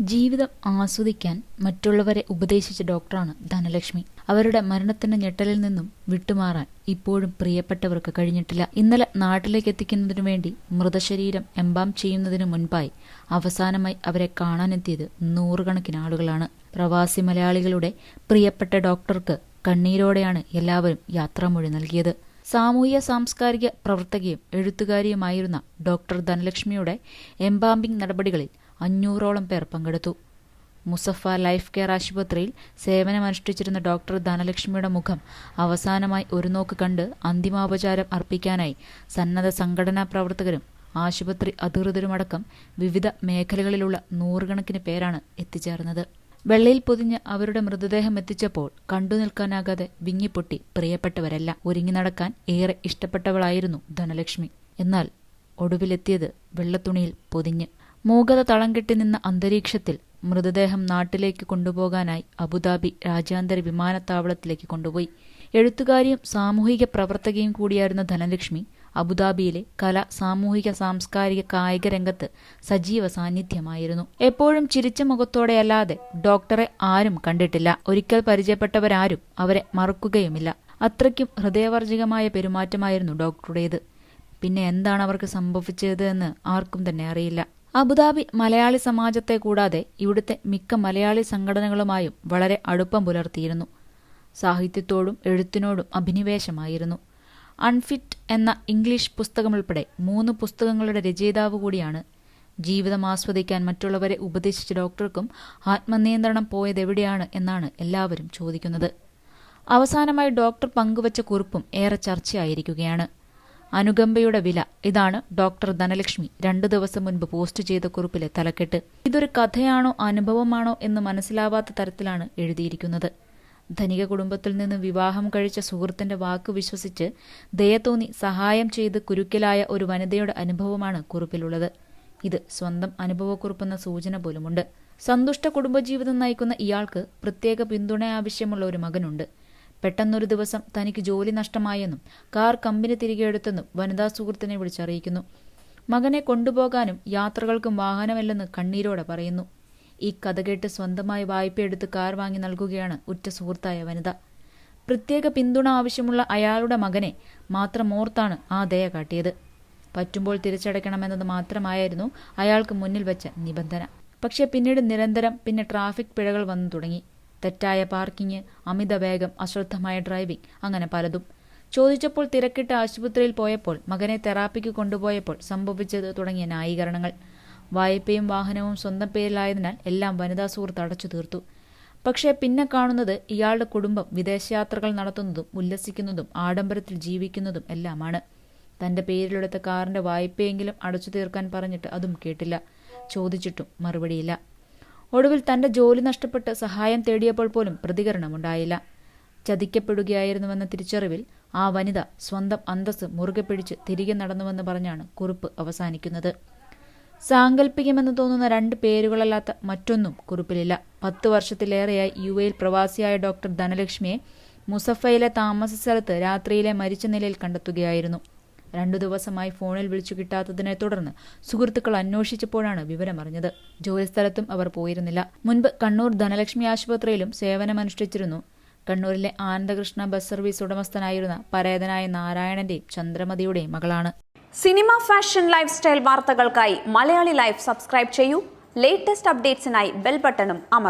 ജീവിതം ആസ്വദിക്കാൻ മറ്റുള്ളവരെ ഉപദേശിച്ച ഡോക്ടറാണ് ധനലക്ഷ്മി. അവരുടെ മരണത്തിന്റെ ഞെട്ടലിൽ നിന്നും വിട്ടുമാറാൻ ഇപ്പോഴും പ്രിയപ്പെട്ടവർക്ക് കഴിഞ്ഞിട്ടില്ല. ഇന്നലെ നാട്ടിലേക്ക് എത്തിക്കുന്നതിനു വേണ്ടി മൃതശരീരം എംബാം ചെയ്യുന്നതിന് മുൻപായി അവസാനമായി അവരെ കാണാനെത്തിയത് നൂറുകണക്കിന് ആളുകളാണ്. പ്രവാസി മലയാളികളുടെ പ്രിയപ്പെട്ട ഡോക്ടർക്ക് കണ്ണീരോടെയാണ് എല്ലാവരും യാത്രാമൊഴി നൽകിയത്. സാമൂഹ്യ സാംസ്കാരിക പ്രവർത്തകയും എഴുത്തുകാരിയുമായിരുന്ന ഡോക്ടർ ധനലക്ഷ്മിയുടെ എംബാംബിംഗ് നടപടികളിൽ അഞ്ഞൂറോളം പേർ പങ്കെടുത്തു. മുസഫ ലൈഫ് കെയർ ആശുപത്രിയിൽ സേവനമനുഷ്ഠിച്ചിരുന്ന ഡോക്ടർ ധനലക്ഷ്മിയുടെ മുഖം അവസാനമായി ഒരു നോക്ക് കണ്ട് അന്തിമോപചാരം അർപ്പിക്കാനായി സന്നദ്ധ സംഘടനാ പ്രവർത്തകരും ആശുപത്രി അധികൃതരുമടക്കം വിവിധ മേഖലകളിലുള്ള നൂറുകണക്കിന് പേരാണ് എത്തിച്ചേർന്നത്. വെള്ളയിൽ പൊതിഞ്ഞ് അവരുടെ മൃതദേഹം എത്തിച്ചപ്പോൾ കണ്ടു നിൽക്കാനാകാതെ വിങ്ങിപ്പൊട്ടി പ്രിയപ്പെട്ടവരെല്ലാം. ഒരുങ്ങി നടക്കാൻ ഏറെ ഇഷ്ടപ്പെട്ടവളായിരുന്നു ധനലക്ഷ്മി. എന്നാൽ ഒടുവിലെത്തിയത് വെള്ളത്തുണിയിൽ പൊതിഞ്ഞ് മൂകത തളം കെട്ടി നിന്ന അന്തരീക്ഷത്തിൽ മൃതദേഹം നാട്ടിലേക്ക് കൊണ്ടുപോകാനായി അബുദാബി രാജ്യാന്തര വിമാനത്താവളത്തിലേക്ക് കൊണ്ടുപോയി. എഴുത്തുകാരിയും സാമൂഹിക പ്രവർത്തകയും കൂടിയായിരുന്ന ധനലക്ഷ്മി അബുദാബിയിലെ കല സാമൂഹിക സാംസ്കാരിക കായിക രംഗത്ത് സജീവ സാന്നിധ്യമായിരുന്നു. എപ്പോഴും ചിരിച്ച മുഖത്തോടെയല്ലാതെ ഡോക്ടറെ ആരും കണ്ടിട്ടില്ല. ഒരിക്കൽ പരിചയപ്പെട്ടവരാരും അവരെ മറക്കുകയുമില്ല. അത്രയ്ക്കും ഹൃദയവർജികമായ പെരുമാറ്റമായിരുന്നു ഡോക്ടറുടേത്. പിന്നെ എന്താണ് അവർക്ക് സംഭവിച്ചത് എന്ന് ആർക്കും തന്നെ അറിയില്ല. അബുദാബി മലയാളി സമാജത്തെ കൂടാതെ ഇവിടുത്തെ മിക്ക മലയാളി സംഘടനകളുമായും വളരെ അടുപ്പം പുലർത്തിയിരുന്നു. സാഹിത്യത്തോടും എഴുത്തിനോടും അഭിനിവേശമായിരുന്നു. അൺഫിറ്റ് എന്ന ഇംഗ്ലീഷ് പുസ്തകമുൾപ്പെടെ മൂന്ന് പുസ്തകങ്ങളുടെ രചയിതാവ് കൂടിയാണ്. ജീവിതം ആസ്വദിക്കാൻ മറ്റുള്ളവരെ ഉപദേശിച്ച ഡോക്ടർക്കും ആത്മനിയന്ത്രണം പോയതെവിടെയാണ് എന്നാണ് എല്ലാവരും ചോദിക്കുന്നത്. അവസാനമായി ഡോക്ടർ പങ്കുവച്ച കുറിപ്പും ഏറെ ചർച്ചയായിരിക്കുകയാണ്. അനുകമ്പയുടെ വില. ഇതാണ് ഡോക്ടർ ധനലക്ഷ്മി രണ്ടു ദിവസം മുൻപ് പോസ്റ്റ് ചെയ്ത കുറിപ്പിലെ തലക്കെട്ട്. ഇതൊരു കഥയാണോ അനുഭവമാണോ എന്ന് മനസ്സിലാവാത്ത തരത്തിലാണ് എഴുതിയിരിക്കുന്നത്. ധനിക കുടുംബത്തിൽ നിന്ന് വിവാഹം കഴിച്ച സുഹൃത്തിന്റെ വാക്ക് വിശ്വസിച്ച് ദയതോന്നി സഹായം ചെയ്ത് കുരുക്കലായ ഒരു വനിതയുടെ അനുഭവമാണ് കുറിപ്പിലുള്ളത്. ഇത് സ്വന്തം അനുഭവക്കുറിപ്പെന്ന സൂചന പോലുമുണ്ട്. സന്തുഷ്ട കുടുംബജീവിതം നയിക്കുന്ന ഇയാൾക്ക് പ്രത്യേക പിന്തുണ ആവശ്യമുള്ള ഒരു മകനുണ്ട്. പെട്ടെന്നൊരു ദിവസം തനിക്ക് ജോലി നഷ്ടമായെന്നും കാർ കമ്പനി തിരികെ എടുത്തെന്നും വനിതാ സുഹൃത്തിനെ വിളിച്ചറിയിക്കുന്നു. മകനെ കൊണ്ടുപോകാനും യാത്രകൾക്കും വാഹനമല്ലെന്ന് കണ്ണീരോടെ പറയുന്നു. ഈ കഥ കേട്ട് സ്വന്തമായി വായ്പയെടുത്ത് കാർ വാങ്ങി നൽകുകയാണ് ഉറ്റ സുഹൃത്തായ വനിത. പ്രത്യേക പിന്തുണ ആവശ്യമുള്ള അയാളുടെ മകനെ മാത്രം ഓർത്താണ് ആ ദയ കാട്ടിയത്. പറ്റുമ്പോൾ തിരിച്ചടയ്ക്കണമെന്നത് മാത്രമായിരുന്നു അയാൾക്ക് മുന്നിൽ വെച്ച നിബന്ധന. പക്ഷേ പിന്നീട് നിരന്തരം പിന്നെ ട്രാഫിക് പിഴകൾ വന്നു തുടങ്ങി. തെറ്റായ പാർക്കിംഗ് അമിത വേഗം അശ്രദ്ധമായ ഡ്രൈവിംഗ് അങ്ങനെ പലതും. ചോദിച്ചപ്പോൾ തിരക്കിട്ട് ആശുപത്രിയിൽ പോയപ്പോൾ മകനെ തെറാപ്പിക്ക് കൊണ്ടുപോയപ്പോൾ സംഭവിച്ചത് തുടങ്ങിയ ന്യായീകരണങ്ങൾ. വായ്പയും വാഹനവും സ്വന്തം പേരിലായതിനാൽ എല്ലാം വനിതാ സുഹൃത്ത് അടച്ചു തീർത്തു. പക്ഷേ പിന്നെ കാണുന്നത് ഇയാളുടെ കുടുംബം വിദേശയാത്രകൾ നടത്തുന്നതും ഉല്ലസിക്കുന്നതും ആഡംബരത്തിൽ ജീവിക്കുന്നതും എല്ലാമാണ്. തന്റെ പേരിലെടുത്ത കാറിന്റെ വായ്പയെങ്കിലും അടച്ചു തീർക്കാൻ പറഞ്ഞിട്ട് അതും കേട്ടില്ല. ചോദിച്ചിട്ടും മറുപടിയില്ല. ഒടുവിൽ തന്റെ ജോലി നഷ്ടപ്പെട്ട് സഹായം തേടിയപ്പോൾ പോലും പ്രതികരണമുണ്ടായില്ല. ചതിക്കപ്പെടുകയായിരുന്നുവെന്ന തിരിച്ചറിവിൽ ആ വനിത സ്വന്തം അന്തസ് മുറുകെ പിടിച്ച് തിരികെ നടന്നുവെന്ന് പറഞ്ഞാണ് കുറിപ്പ് അവസാനിക്കുന്നത്. സാങ്കല്പികമെന്ന് തോന്നുന്ന രണ്ട് പേരുകളല്ലാത്ത മറ്റൊന്നും കുറിപ്പിലില്ല. പത്ത് വർഷത്തിലേറെയായി യു എയിൽ പ്രവാസിയായ ഡോക്ടർ ധനലക്ഷ്മിയെ മുസഫയിലെ താമസ സ്ഥലത്ത് രാത്രിയിലെ മരിച്ച നിലയിൽ കണ്ടെത്തുകയായിരുന്നു. രണ്ടു ദിവസമായി ഫോണിൽ വിളിച്ചു കിട്ടാത്തതിനെ തുടർന്ന് സുഹൃത്തുക്കൾ അന്വേഷിച്ചപ്പോഴാണ് വിവരമറിഞ്ഞത് ജോലിസ്ഥലത്തും അവർ പോയിരുന്നില്ല. മുൻപ് കണ്ണൂർ ധനലക്ഷ്മി ആശുപത്രിയിലും സേവനമനുഷ്ഠിച്ചിരുന്നു. കണ്ണൂരിലെ ആനന്ദകൃഷ്ണ ബസ് സർവീസ് ഉടമസ്ഥനായിരുന്ന പരേതനായ നാരായണന്റെയും ചന്ദ്രമതിയുടെയും മകളാണ്. സിനിമ ഫാഷൻ ലൈഫ് സ്റ്റൈൽ വാർത്തകൾക്കായി മലയാളി ലൈഫ് സബ്സ്ക്രൈബ് ചെയ്യൂ. ലേറ്റസ്റ്റ് അപ്ഡേറ്റ്സിനായി ബെൽ ബട്ടണും അമർ